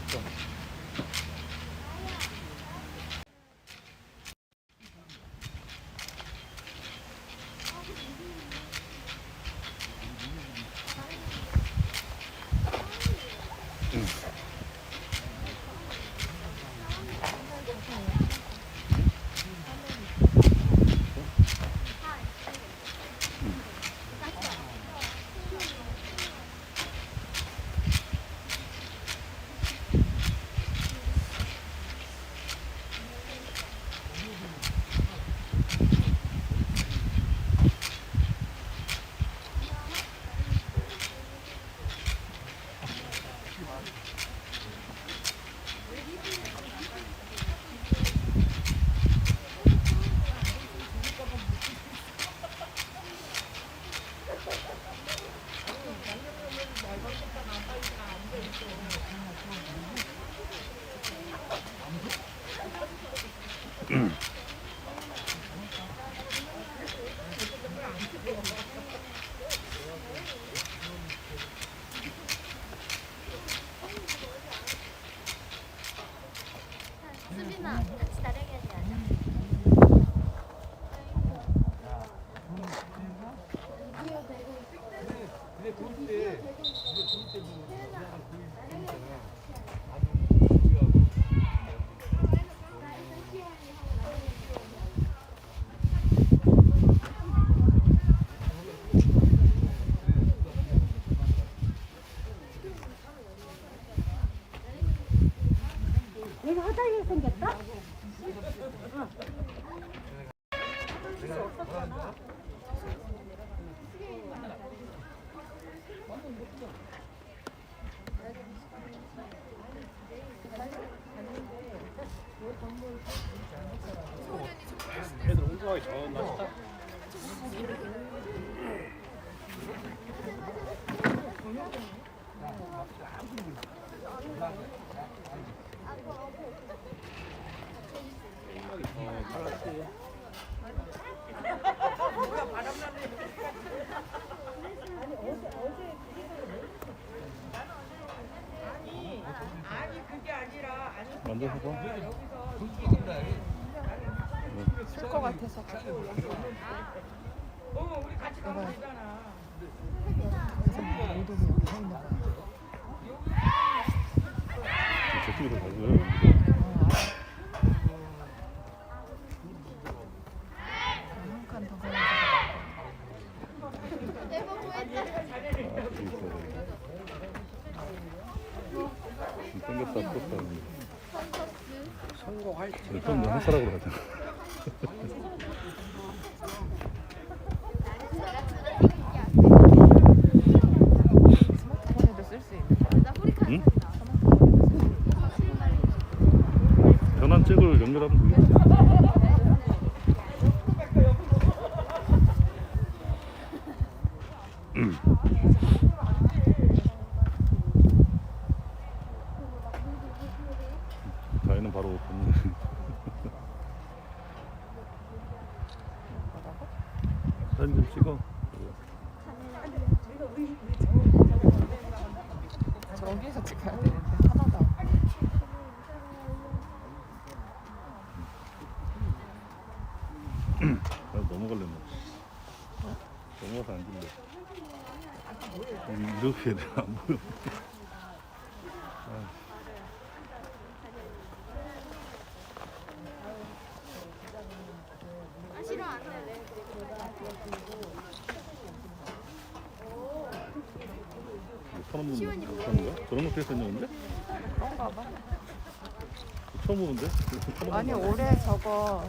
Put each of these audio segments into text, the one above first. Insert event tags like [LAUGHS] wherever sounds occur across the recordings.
Gracias. 다. 수빈아 같이 따라가야지 하자 여기 화장이 생겼다? 애들 운동하기 좋은 아니 만져서 봐. 줄것 같아서 어 우리 같이 가면 되잖아 저쪽으로 가고요. 내가 구했다 생겼다 떴다. 성공할 일단 한 사람으로 하자. 다이는 바로 오픈네. 사진 좀 찍어. 저기서 찍어야 되는데 하나도 안나 넘어갈래 뭐. 넘어가서 앉을래. 음, 이렇게 해야 되나 안 보여. 아, 아 싫어 안 돼. 처음 보는 거? 저런 것도 했었는데? 그런가 봐 처음 보는데? 아니. 올해 저거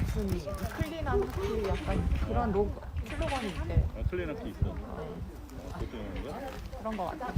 무슨 클린한 학기 약간 그런 로고 슬로건이 있대 아, 클린 학기 있어. 아, 그것 거야? 그런 거 같아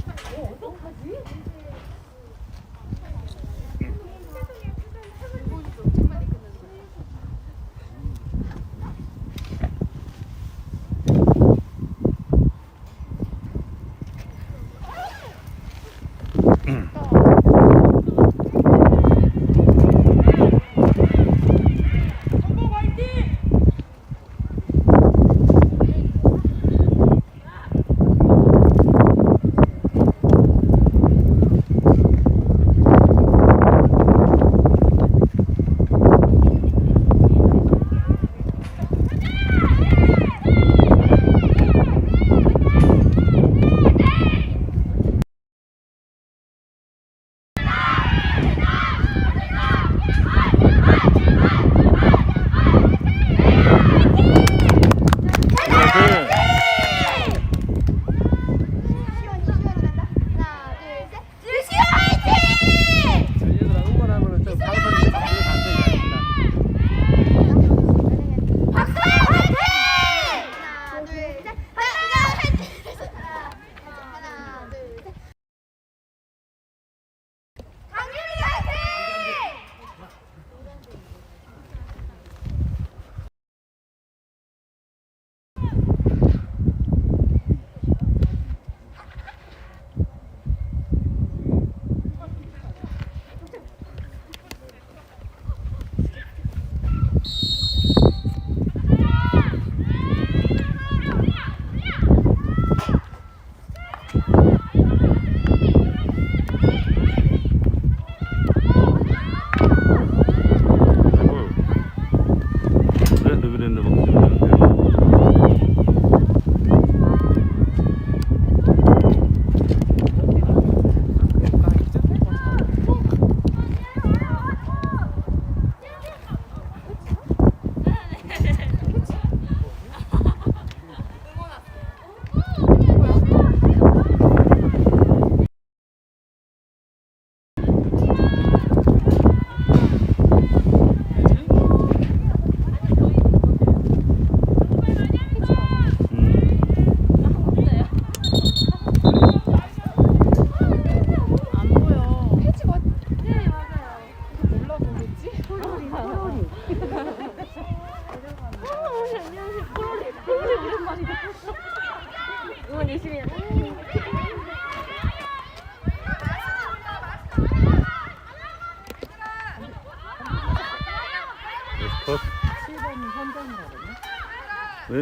7번이 현정이라고 그러네.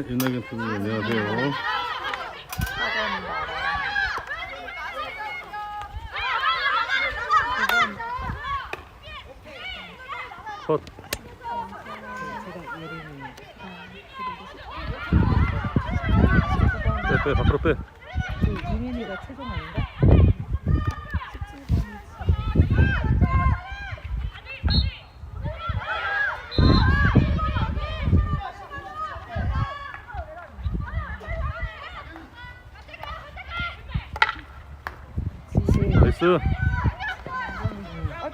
네, 윤나경 팀님 안녕하세요. 예림이. 빼, 빼, 밖으로 빼. 그 유민이가 최종 아닌가? 나이스.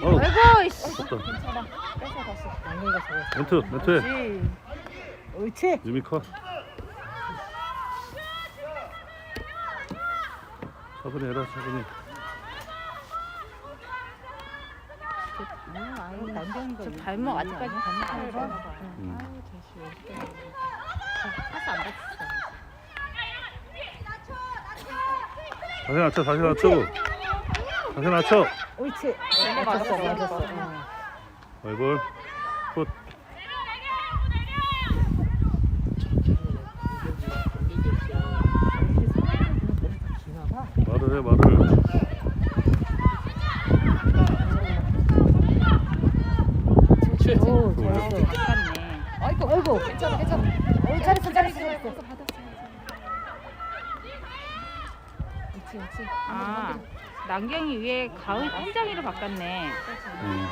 어, 아이고, 씨. 좋다. 괜찮아. 뺏어 다시. 막내가 잡았어. 멘트, 멘트. 옳지. 옳지. 유미 컷. 차분히 해라, 차분히. 아유, 남경이가 저 발목 아직까지 발목 안. 아파요. 음. 아유, 다시 왼쪽. 파스 안 받쳤어. 다시 낮춰, 다시 낮춰. 다시 낮춰. 옳지. 맞았어, 맞았어. 얼굴. 굿. 말을 해, 말을. 오. 아이고, 아이고. 괜찮아, 괜찮아. 오, 잘했어, 잘했어, 잘했어. 그렇지, 그렇지. 아, 남경이 위에 가을 한정이로 바꿨네. 음.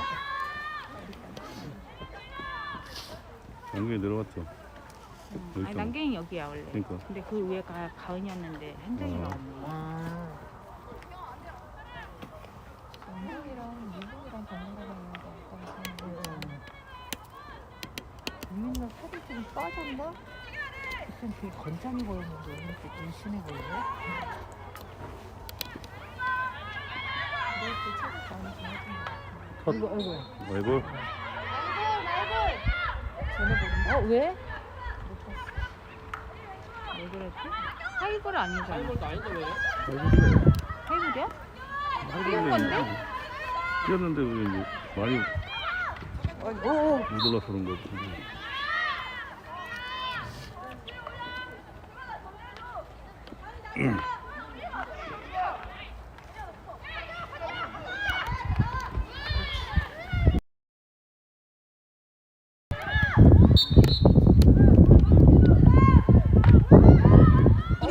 양경이 내려왔죠. 여기 아니, 있잖아. 남경이 여기야 원래. 그러니까. 근데 그 위에가 가은이었는데 한정이가 어. 왔네. 아, 영국이랑 미국이랑 번갈아 가는 거 약간 유민이가 살이 좀 빠졌나? 그땐 되게 건장해 보였는데 오늘 좀 눈심해 보이네. 아이고. 얼굴. 전에 보는 어, 왜? 왜 그랬지? 하이볼 아니잖아. 이것도 아닌데 왜? 얼굴이래. 하이볼이야? 얼굴이래. 뛰었는데 왜 이제 많이 오, 오. 못 올라서 그런 거지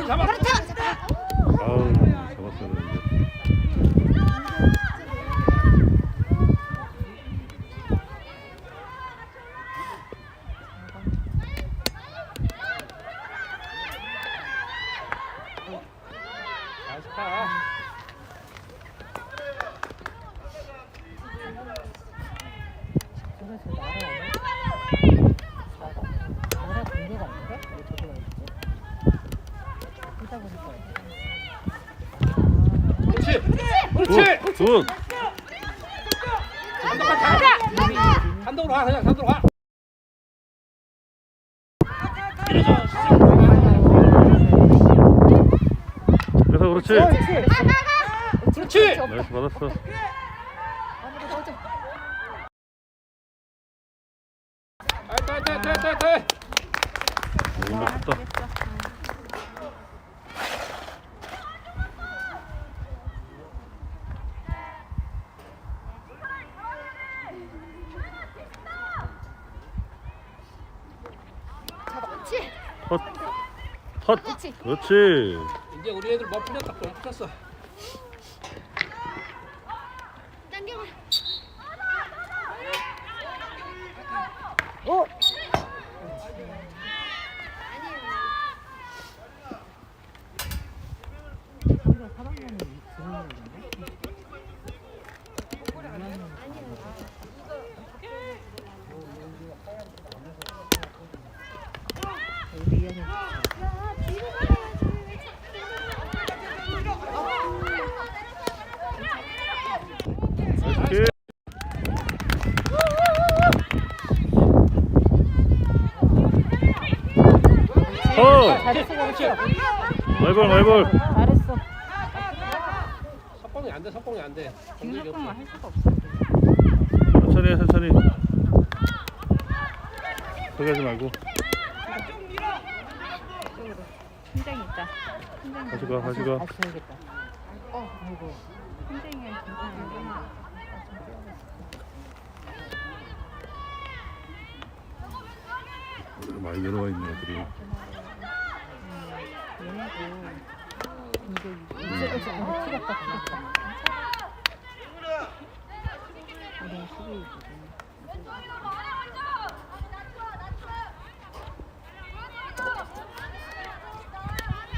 잡았어. 아우, 잡았어야 되는데. 다시 가. 제가 저 나라 아니야? 나라 군대가 아닌가? 왜 저기 와 있지? 그러다 보니까. 그렇지. 그렇지. 굿! 굿! 단독 가자. 단독으로 가. 그냥 단독으로 가. 그래서 그렇지. 옳지. 그렇지. 나이스 받았어. 안으로 넣어줘. 아이고, 아이고, 아이고, 아이고, 아이고. 오, 멋있다. 컷. 컷. 그렇지. 이제 우리 애들 뭐 풀렸다. 뭐 풀렸어. 오! 우리가 3학년이 분명이던데? 우리 2학년 나이스 킥. 어! 잘했어, 잘했어. 말벌, 말벌. 잘했어. 석공이 안 돼. 석공이 안 돼. 김석공은 할 수가 없어. 천천히 해, 천천히. 포기하지 말고 이쪽으로. 현장이 있다. 다시 가 다시 가 다시 해야겠다. 어, 아이고. 괜찮아. 많이 내려와 있네 애들이 공격이. 이쪽에서 오늘 키가 딱 나왔다. 우리 수비이거든.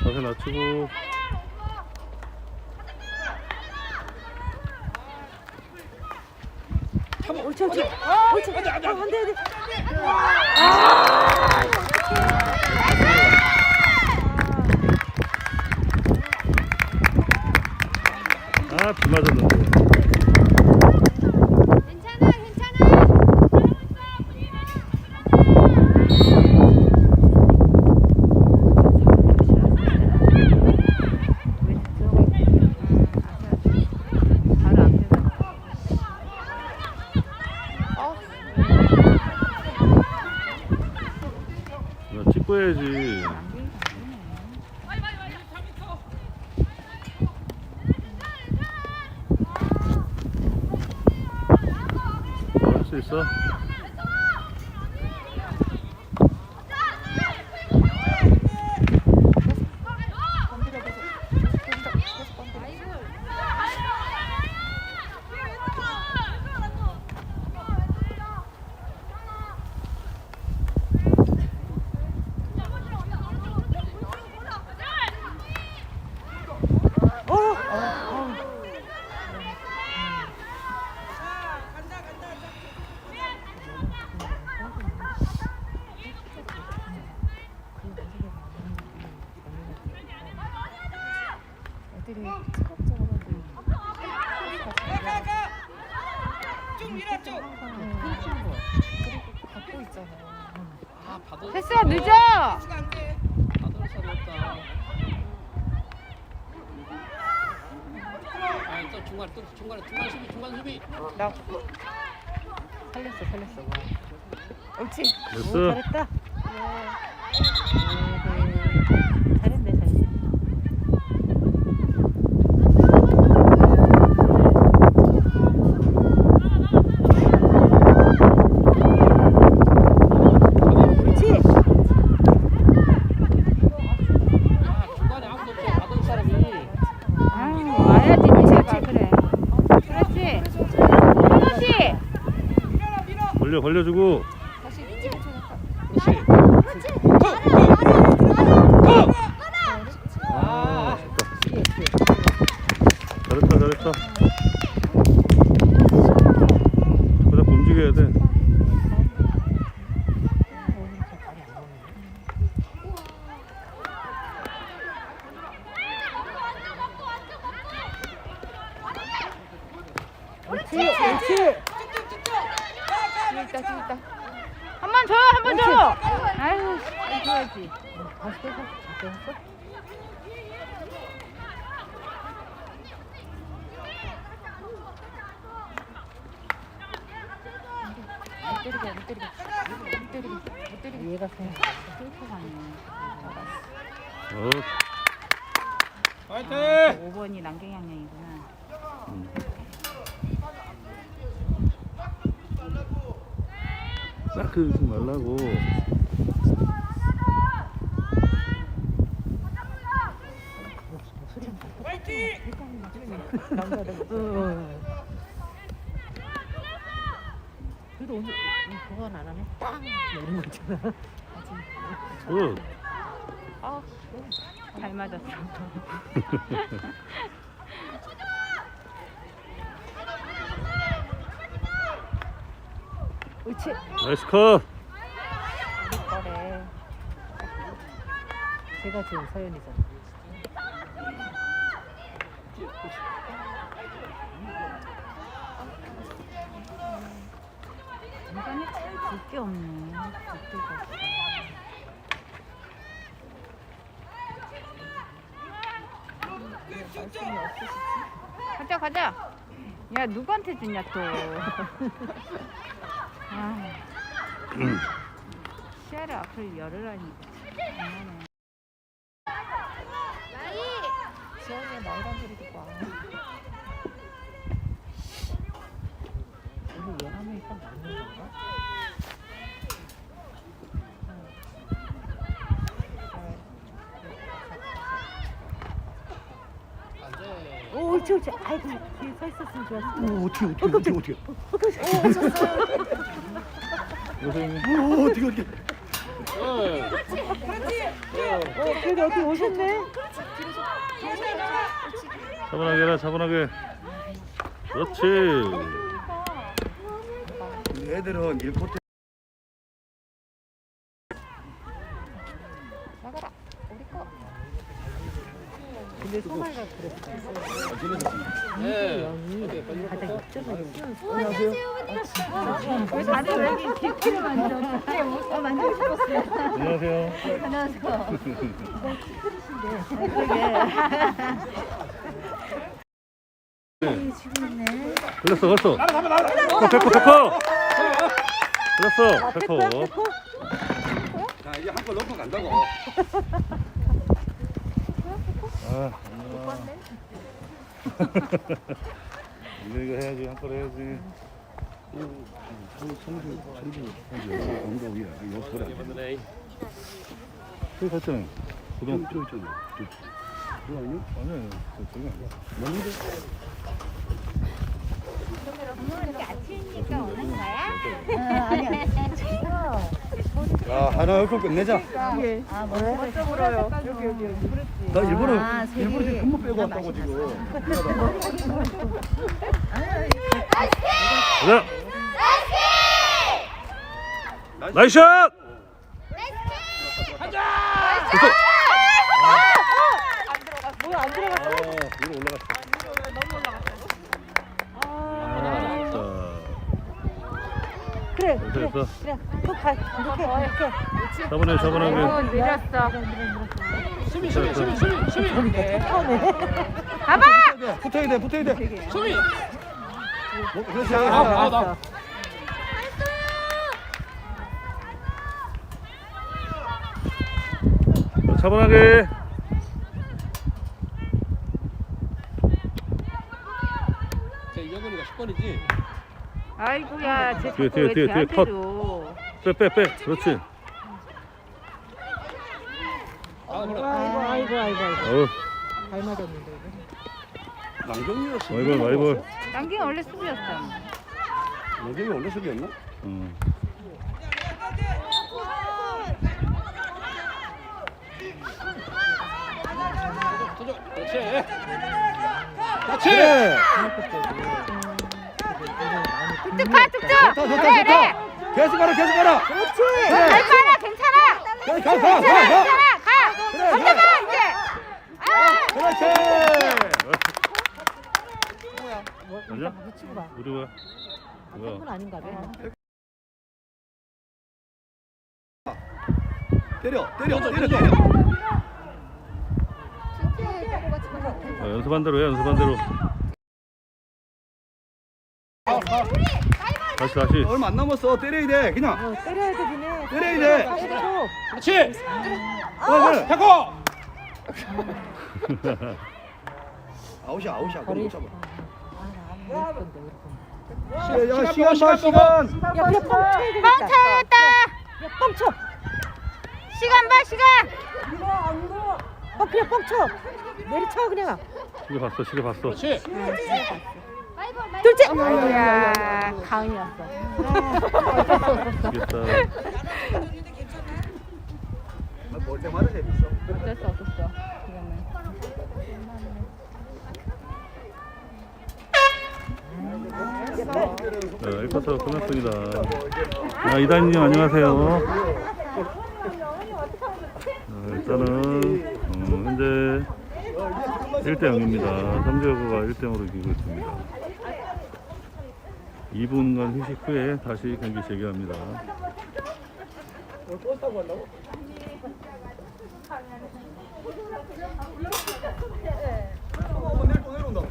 자세 낮추고 옳지, 옳지. 옳지. 어, 안 돼, 안 돼. 안 돼. 아 비 맞았는데 괜찮아 괜찮아. 바로 앞에서. 나 찍고 해야지 할 수 있어 애들이 체력적으로 갖고 있잖아. 아 받을 패스가 늦어. 받을 사람 없다. 아또 중간 또 중간에 중간 수비 중간 수비. 나 살렸어, 살렸어. 와. 옳지. 됐어. 오, 잘했다. 네, 잘했네, 잘했네. 옳지. 아 중간에 아무도 없어 받을 사람이. 아유 와야지 제발 그래. 그렇지. 그렇지. 벌려 벌려주고 그렇지. 아 좋다 잘했다 잘했다 그래 움직여야 돼 옳지, 옳지. 뒤에 있다 뒤에 있다. 한 번 줘, 한 번 줘. 아유, 줘야지. 다시 빼서 빼서. 못 때리게, 못 때리게. 못 때리게, 못 때리게. 얘가 그냥 뚫고 가네. 어 파이팅. 5번이 남경 양양이구나. 음. 딱 그러지 말라고. 그래도 오늘 보관 안 하네. 빵! 뭐 이런 거 있잖아. 굿 어, 잘 맞았어. [LAUGHS] 옳지. 나이스 컷 거래. 제가 지금 서연이잖아. 인간이 참 굵게 없네. 없어. 가자 가자. 야 누구한테 주냐 또. [LAUGHS] 아, 차를 앞을 열으라니. 지원이의 말이란 소리 듣고 와. 오늘 얘하면 일단 맞는 건가? 오, 옳지, 옳지. 아이고, 뒤에 서 있었으면 텐데. 오 어떻게 어떻게 어떻게 어떻게 선생님. 오 어떻게 어떻게 어, 그래도 어떻게 오셨네? 차분하게 해라 차분하게. 그렇지. 애들은 1코트 나가라. 우리 거. 근데 소말가 그랬어. 가장 입점을 왜 다들 왜 이렇게 뒤로 만져? 어, 만지고 싶었어요. 안녕하세요. 걸렸어 걸렸어 어, 백호 백호 걸렸어. 백호 자 이제 한 번 넣고 간다고. 아 이거 이거 해야지 한번 해야지 청주 청주 청주 이거 소리 안 나. 네. 저기 갔잖아요 고등 저 있잖아 그거? 아니야 아니야 저- 저기 아니야 맞는데? 아침이니까 오는 거야? [LAUGHS] 자 하나 넣고 끝내자. 아, 뭐? 물어요. 여기 여기 여기. 나 일부러 아, 일부러 지금 근무 빼고 왔다고 지금. [LAUGHS] 가자 나이스 샷 됐어 뭐야, 안 들어갔어? 아 위로 올라갔어 아, 자 그래, 그래. 또 가, 이렇게, 이렇게. 차분해 어, 차분하게 느렸어. 수비 수비 수비 수비 수비. 가봐! 붙어야 돼 붙어야 돼. 수비. 뭐, 그렇지. 아, 아, 나. 자, 차분하게 제 이경근이가 10번이지. 아이고야, 쟤 뒤에, 자꾸 뒤에, 왜 뒤에, 뒤에, 컷. 쟤한테로. 빼빼 빼 그렇지 아. 아이고, 아이고, 아이고, 아이고. 어우 잘 맞았는데. 이거. 남경이었어. 마이볼 마이볼 남긴 원래 수비였어. 남경이 원래 수비였나? 응. 도전. 그렇지. 그렇지. 네. 뚝뚝 가, 뚝뚝! 좋다 좋다 그래, 그래! 좋다. 계속 가라 계속 가라. 그렇지! 잘 가라, 괜찮아! 가, 가, 가, 가, 가. 괜찮아, 가! 그래, 혼자 그래. 가, 이제! 아! 그렇지. 뭐, 맞아? 붙이고 봐. 우리 뭐야 뭐야 한건 아닌가 봐. 때려, 때려, 때려. 때려. 자, 연습한 대로 해 연습한 대로 다시 다시 얼마 안 남았어. 때려야 돼. 그냥. 어, 때려야 돼, 니네. 때려야 돼. 그렇지. 어, 그래. 태코. [LAUGHS] 아웃이야, 아웃이야. 그럼 못 잡아. 건데. 야, 시간 시간 봐, 시간 시간. 야, 그래, 뻥 쳐야 되겠다. 뻥 차였다! 야, 뻥 쳐. 시간 봐, 시간! 어, 그냥 뻥 쳐. 내리쳐, 그냥. 시계 봤어 시계 봤어 그렇지. 아이고야, 강이었어. 이겼다 볼 때마다 재밌어. 어쩔 수 없었어. 이거는. 자 1쿼터 끝났습니다 아, 이단님 안녕하세요 자, 일단은 어, 현재 1대 0입니다 삼재여고가 1대 0으로 이기고 있습니다 2분간 휴식 후에 다시 경기 재개합니다 내일 또 내려온다.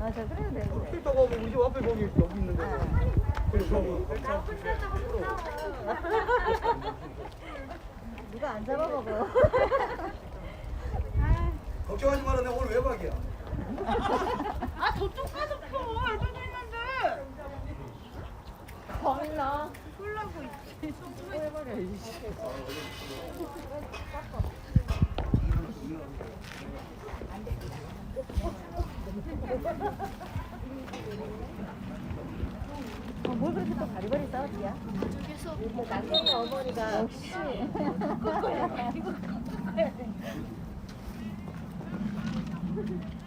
맞아, 그래도 돼. 그래. 필터가 오면 우리 집 앞에 거기 여기 있는데. 그래서 누가 안 잡아먹어. 걱정하지 마라. 내가 오늘 외박이야. 아 저쪽 가서 펴 애들도 있는데 겁나. 어, 뭘 그렇게 또 바리바리 싸웠지야? 남편이 어머니가 역시. [LAUGHS] [LAUGHS]